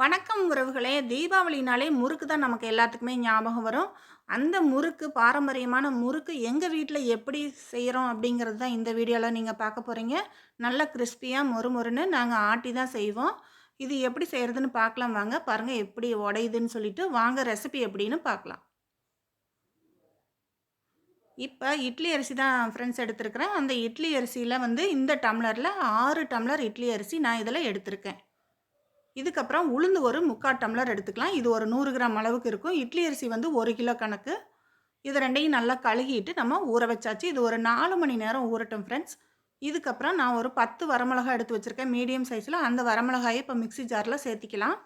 வணக்கம் உறவுகளே. தீபாவளினாலே முறுக்கு தான் நமக்கு எல்லாத்துக்குமே ஞாபகம் வரும். அந்த முறுக்கு பாரம்பரியமான முறுக்கு எங்கள் வீட்டில் எப்படி செய்கிறோம் அப்படிங்கிறது தான் இந்த வீடியோவில் நீங்கள் பார்க்க போகிறீங்க நல்ல கிறிஸ்பியாக மொறு மொறுன்னு நாங்கள் ஆட்டி தான் செய்வோம். இது எப்படி செய்கிறதுன்னு பார்க்கலாம் வாங்க. பாருங்கள் எப்படி உடையுதுன்னு சொல்லிட்டு வாங்க ரெசிபி எப்படின்னு பார்க்கலாம். இப்போ இட்லி அரிசி தான் ஃப்ரெண்ட்ஸ் எடுத்திருக்கிறேன். அந்த இட்லி அரிசியில் வந்து இந்த டம்ளரில் ஆறு டம்ளர் இட்லி அரிசி நான் இதில் எடுத்திருக்கேன். இதுக்கப்புறம் உளுந்து ஒரு முக்கால் டம்ளர் எடுத்துக்கலாம். இது ஒரு நூறு கிராம் அளவுக்கு இருக்கும். இட்லி அரிசி வந்து ஒரு கிலோ கணக்கு. இது ரெண்டையும் நல்லா கழுகிட்டு நம்ம ஊற வச்சாச்சு. இது ஒரு நாலு மணி நேரம் ஊறட்டும் ஃப்ரெண்ட்ஸ் இதுக்கப்புறம் நான் ஒரு பத்து வரமிளகா எடுத்து வச்சுருக்கேன். மீடியம் சைஸில் அந்த வரமிளகாயை இப்போ மிக்சி ஜாரில் சேர்த்திக்கலாம்.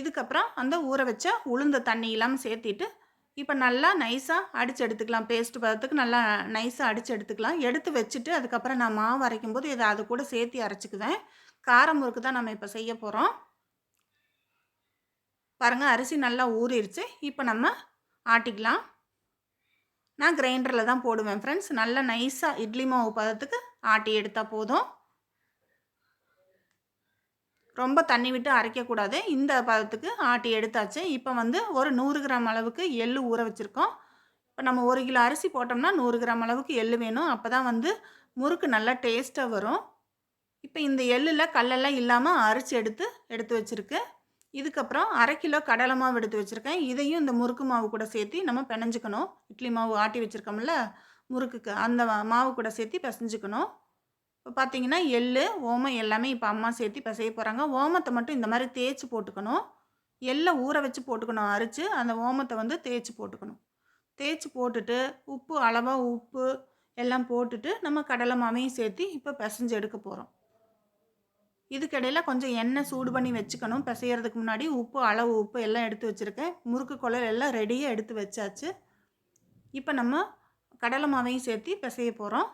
இதுக்கப்புறம் அந்த ஊற வச்ச உளுந்த தண்ணி இல்லாமல் சேர்த்திட்டு இப்போ நல்லா நைஸாக அடித்து எடுத்துக்கலாம். பேஸ்ட் பதத்துக்கு நல்லா நைஸாக அடித்து எடுத்துக்கலாம். எடுத்து வச்சுட்டு அதுக்கப்புறம் நான் மாவு அரைக்கும் போது இதை அது கூட சேர்த்து அரைச்சிக்குவேன். காரம் முறுக்கு தான் நம்ம இப்போ செய்ய போகிறோம் பாருங்கள் அரிசி நல்லா ஊறிடுச்சு இப்போ நம்ம ஆட்டிக்கலாம். நான் கிரைண்டரில் தான் போடுவேன் ஃப்ரெண்ட்ஸ் நல்லா நைஸாக இட்லி மாவு பதத்துக்கு ஆட்டி எடுத்தால் போதும். ரொம்ப தண்ணி விட்டு அரைக்கக்கூடாது இந்த பதத்துக்கு ஆட்டி எடுத்தாச்சு. இப்போ வந்து ஒரு நூறு கிராம் அளவுக்கு எள்ளு ஊற வச்சுருக்கோம். இப்போ நம்ம ஒரு கிலோ அரிசி போட்டோம்னா நூறு கிராம் அளவுக்கு எள்ளு வேணும். அப்போ தான் வந்து முறுக்கு நல்லா டேஸ்ட்டாக வரும். இப்போ இந்த எள்ளில் கல்லெல்லாம் இல்லாமல் அரைச்சி எடுத்து எடுத்து வச்சுருக்கு. இதுக்கப்புறம் அரை கிலோ கடலை மாவு எடுத்து வச்சுருக்கேன். இதையும் இந்த முறுக்கு மாவு கூட சேர்த்து நம்ம பிணைஞ்சிக்கணும். இட்லி மாவு ஆட்டி வச்சுருக்கோம்ல முறுக்குக்கு அந்த மாவு கூட சேர்த்து பிசைஞ்சிக்கணும். இப்போ பார்த்தீங்கன்னா எள் ஓமம் எல்லாமே இப்போ அம்மா சேர்த்து பிசைய போகிறாங்க ஓமத்தை மட்டும் இந்த மாதிரி தேய்ச்சி போட்டுக்கணும். எள்ளை ஊற வச்சு போட்டுக்கணும் அரைச்சி. அந்த ஓமத்தை வந்து தேய்ச்சி போட்டுக்கணும். தேய்ச்சி போட்டுட்டு உப்பு அளவாக உப்பு எல்லாம் போட்டுட்டு நம்ம கடலை மாவையும் சேர்த்து இப்போ பிசைஞ்சு எடுக்க போகிறோம் இதுக்கிடையில் கொஞ்சம் எண்ணெய் சூடு பண்ணி வச்சுக்கணும். பிசையறதுக்கு முன்னாடி உப்பு அளவு உப்பு எல்லாம் எடுத்து வச்சுருக்கேன். முறுக்கு குழல் எல்லாம் ரெடியாக எடுத்து வச்சாச்சு. இப்போ நம்ம கடலை மாவையும் சேர்த்து பிசைய போகிறோம்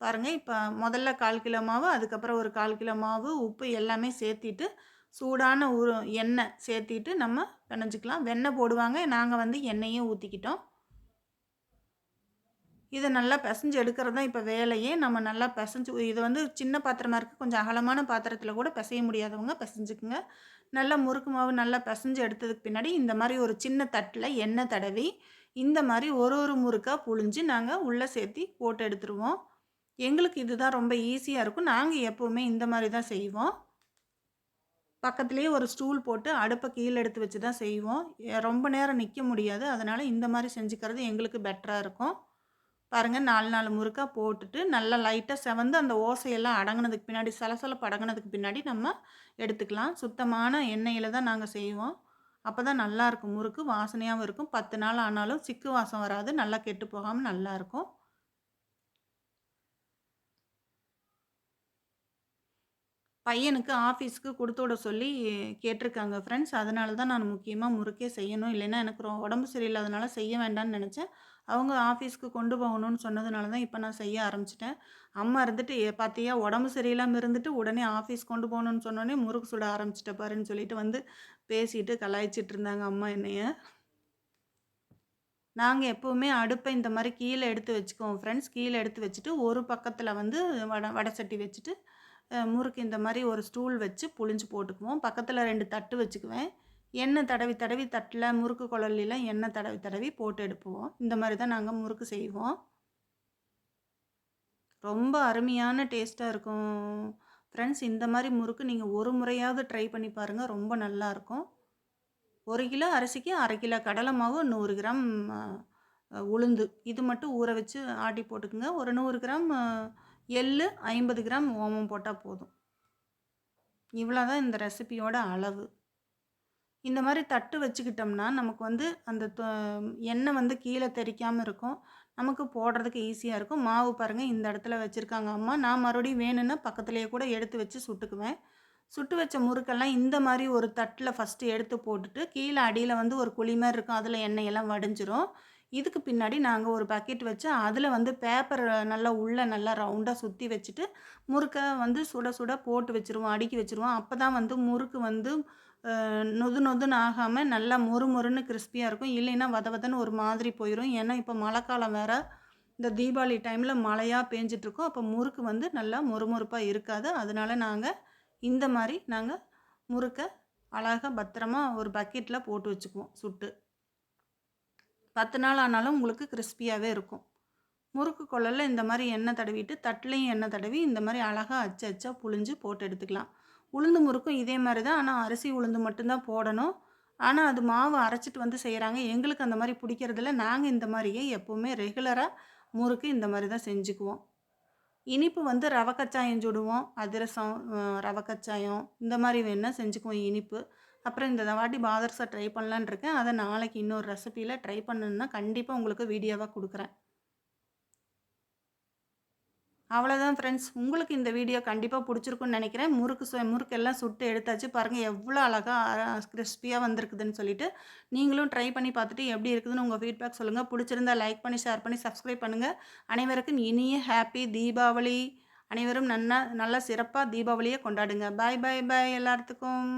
பாருங்கள் இப்போ முதல்ல கால் கிலோ மாவு அதுக்கப்புறம் ஒரு கால் கிலோ மாவு உப்பு எல்லாமே சேர்த்திட்டு சூடான உரு எண்ணெய் சேர்த்திட்டு நம்ம பிணைஞ்சிக்கலாம். வெண்ணெய் போடுவாங்க. நாங்கள் வந்து எண்ணெயும் ஊற்றிக்கிட்டோம் இதை நல்லா பிசைஞ்சு எடுக்கிறது தான் இப்போ வேலையே. நம்ம நல்லா பிசைஞ்சு இது வந்து சின்ன பாத்திரமாக இருக்குது கொஞ்சம் அகலமான பாத்திரத்தில் கூட பிசைய முடியாதவங்க பிசைஞ்சுக்குங்க. நல்லா முறுக்கு மாவு நல்லா பிசைஞ்சு எடுத்ததுக்கு பின்னாடி இந்த மாதிரி ஒரு சின்ன தட்டில் எண்ணெய் தடவி இந்த மாதிரி ஒரு ஒரு முறுக்காக புழிஞ்சு நாங்கள் உள்ளே சேர்த்தி போட்டு எடுத்துருவோம். எங்களுக்கு இதுதான் ரொம்ப ஈஸியாக இருக்கும். நாங்கள் எப்போவுமே இந்த மாதிரி தான் செய்வோம். பக்கத்துலேயே ஒரு ஸ்டூல் போட்டு அடுப்பை கீழே எடுத்து வச்சு தான் செய்வோம் ரொம்ப நேரம் நிற்க முடியாது. அதனால் இந்த மாதிரி செஞ்சுக்கிறது எங்களுக்கு பெட்டராக இருக்கும். பாருங்கள் நாலு நாலு முறுக்காக போட்டுட்டு நல்லா லைட்டாக செவந்து அந்த ஓசையெல்லாம் அடங்கினதுக்கு பின்னாடி சலசலப்பு அடங்கினதுக்கு பின்னாடி நம்ம எடுத்துக்கலாம். சுத்தமான எண்ணெயில் தான் நாங்கள் செய்வோம். அப்போ தான் நல்லாயிருக்கும் முறுக்கு வாசனையாகவும் இருக்கும். பத்து நாள் ஆனாலும் சிக்கு வாசம் வராது. நல்லா கெட்டு போகாமல் நல்லாயிருக்கும் பையனுக்கு ஆஃபீஸ்க்கு கொடுத்து விட சொல்லி கேட்டிருக்காங்க ஃப்ரெண்ட்ஸ் அதனால தான் நான் முக்கியமாக முறுக்கே செய்யணும். இல்லைன்னா எனக்கு உடம்பு சரியில்லாதனால செய்ய வேண்டாம்னு நினச்சேன். அவங்க ஆஃபீஸ்க்கு கொண்டு போகணும்னு சொன்னதுனால தான் இப்போ நான் செய்ய ஆரம்பிச்சிட்டேன். அம்மா இருந்துட்டு பார்த்தியா உடம்பு சரியில்லாமல் இருந்துட்டு உடனே ஆஃபீஸ் கொண்டு போகணுன்னு சொன்னோடனே முறுக்கு சுட ஆரம்பிச்சிட்ட பாருன்னு சொல்லிட்டு வந்து பேசிட்டு கலாய்ச்சிட்டு இருந்தாங்க அம்மா என்னைய. நாங்கள் எப்போவுமே அடுப்பை இந்த மாதிரி கீழே எடுத்து வச்சுக்குவோம் ஃப்ரெண்ட்ஸ் கீழே எடுத்து வச்சுட்டு ஒரு பக்கத்தில் வந்து வட வடை சட்டி வச்சுட்டு முறுக்கு இந்த மாதிரி ஒரு ஸ்டூல் வச்சு புழிஞ்சு போட்டுக்குவோம். பக்கத்தில் ரெண்டு தட்டு வச்சுக்குவேன். எண்ணெய் தடவி தடவி தட்டில் முறுக்கு குழல்லாம் எண்ணெய் தடவி தடவி போட்டு எடுப்போம். இந்த மாதிரி தான் நாங்கள் முறுக்கு செய்வோம். ரொம்ப அருமையான டேஸ்ட்டாக இருக்கும். ஃப்ரெண்ட்ஸ் இந்த மாதிரி முறுக்கு நீங்கள் ஒரு முறையாவது ட்ரை பண்ணி பாருங்கள் ரொம்ப நல்லாயிருக்கும் ஒரு கிலோ அரிசிக்கு அரை கிலோ கடலை மாவு நூறு கிராம் உளுந்து. இது மட்டும் ஊற வச்சு ஆட்டி போட்டுக்குங்க. ஒரு நூறு கிராம் எள் ஐம்பது கிராம் ஓமம் போட்டால் போதும். இவ்வளோ தான் இந்த ரெசிபியோட அளவு. இந்த மாதிரி தட்டு வச்சுக்கிட்டோம்னா நமக்கு வந்து அந்த எண்ணெய் வந்து கீழே தெரிக்காமல் இருக்கும். நமக்கு போடுறதுக்கு ஈஸியாக இருக்கும். மாவு பாருங்கள் இந்த இடத்துல வச்சுருக்காங்க அம்மா. நான் மறுபடியும் வேணும்னா பக்கத்துலேயே கூட எடுத்து வச்சு சுட்டுக்குவேன். சுட்டு வச்ச முறுக்கெல்லாம் இந்த மாதிரி ஒரு தட்டில் ஃபஸ்ட்டு எடுத்து போட்டுட்டு கீழே அடியில் வந்து ஒரு குழி மாதிரி இருக்கும். அதில் எண்ணெயெல்லாம் வடிஞ்சிரும். இதுக்கு பின்னாடி நாங்கள் ஒரு பக்கெட் வச்சு அதில் வந்து பேப்பர் நல்லா உள்ளே நல்லா ரவுண்டாக சுற்றி வச்சுட்டு முறுக்கை வந்து சுட சுட போட்டு வச்சுருவோம். அடுக்கி வச்சுருவோம். அப்போ தான் வந்து முறுக்கு வந்து நொது நொதுன்னு ஆகாமல் நல்லா மொறு மொறுன்னு கிறிஸ்பியாக இருக்கும். இல்லைன்னா வத வதன்னு ஒரு மாதிரி போயிடும் ஏன்னா இப்போ மழை காலம் வேறு. இந்த தீபாவளி டைமில் மழையாக பேஞ்சிட்ருக்கோம். அப்போ முறுக்கு வந்து நல்லா மொறுமொறுப்பாக இருக்காது. அதனால் நாங்கள் இந்த மாதிரி நாங்கள் முறுக்கை அழகாக பத்திரமா ஒரு பக்கெட்டில் போட்டு வச்சுக்குவோம் சுட்டு. பத்து நாள் ஆனாலும் உங்களுக்கு கிறிஸ்பியாகவே இருக்கும். முறுக்கு குழல்ல இந்த மாதிரி எண்ணெய் தடவிட்டு தட்டுலேயும் எண்ணெய் தடவி இந்த மாதிரி அழகாக அச்சு அச்சா புழிஞ்சு போட்டு எடுத்துக்கலாம். உளுந்து முறுக்கும் இதே மாதிரி தான். ஆனால் அரிசி உளுந்து மட்டும்தான் போடணும். ஆனால் அது மாவு அரைச்சிட்டு வந்து செய்கிறாங்க எங்களுக்கு அந்த மாதிரி பிடிக்கிறதில்ல நாங்கள் இந்த மாதிரியே எப்போவுமே ரெகுலராக முறுக்கு இந்த மாதிரி தான் செஞ்சுக்குவோம். இனிப்பு வந்து ரவை கச்சாயம் சுடுவோம். அதிரசம் ரவை கச்சாயம் இந்த மாதிரி வேணால் செஞ்சுக்குவோம் இனிப்பு. அப்புறம் இந்த வாட்டி பாதர்ஸை ட்ரை பண்ணலான்னு இருக்கேன். அதை நாளைக்கு இன்னொரு ரெசிபியில் ட்ரை பண்ணணுன்னா கண்டிப்பாக உங்களுக்கு வீடியோவாக கொடுக்குறேன். அவ்வளோதான் ஃப்ரெண்ட்ஸ் உங்களுக்கு இந்த வீடியோ கண்டிப்பாக பிடிச்சிருக்குன்னு நினைக்கிறேன். முறுக்கு சு முறுக்கெல்லாம் சுட்டு எடுத்தாச்சு. பாருங்கள் எவ்வளோ அழகாக கிறிஸ்பியாக வந்திருக்குதுன்னு சொல்லிட்டு நீங்களும் ட்ரை பண்ணி பார்த்துட்டு எப்படி இருக்குதுன்னு உங்கள் ஃபீட்பேக் சொல்லுங்கள் பிடிச்சிருந்தா லைக் பண்ணி ஷேர் பண்ணி சப்ஸ்கிரைப் பண்ணுங்கள் அனைவருக்கும் இனிய ஹாப்பி தீபாவளி. அனைவரும் நன்னா நல்லா சிறப்பாக தீபாவளியை கொண்டாடுங்க. பாய் பாய் பாய் எல்லாத்துக்கும்.